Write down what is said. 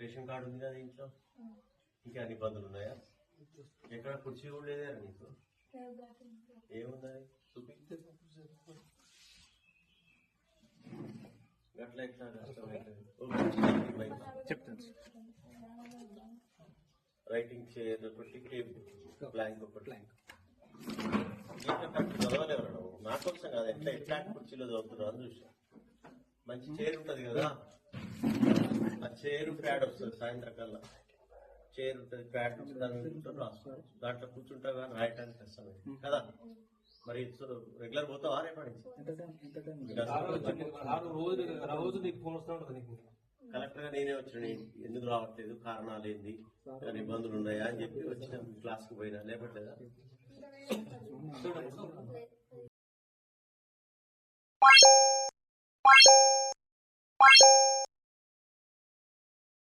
Ration card ఉంది కదా ఇంట్లో ఇంకా అన్ని ఇబ్బందులు ఉన్నాయా? ఎక్కడ? కుర్చీ కూడా లేదే నీకు ఏముంది చూపి. గట్ల ఎట్లా చెప్తాను. రైటింగ్ చైర్ ఒకటి బ్లాంక్ ఒకటి. బ్లాంక్ నాకు కోసం కాదు ఎట్లా ఎట్లాంటి కుర్చీలో చదువుతున్నావు అని చూసా మంచి చైర్ ఉంటది కదా. చేరు ప్యాడ్ వస్తుంది సాయంత్రకాల చైర్ ఉంటుంది ప్యాడ్ వస్తుంది దాంట్లో కూర్చుంటా కానీ రాయటానికి కష్టమే కదా? మరి రెగ్యులర్ పోతావా రేపటి రోజు నీకు కలెక్టర్గా నేనే వచ్చిన ఎందుకు రావట్లేదు కారణాలు ఏంది ఇబ్బందులు ఉన్నాయా అని చెప్పి వచ్చిన క్లాస్కు పోయినా లేపట్లేదా?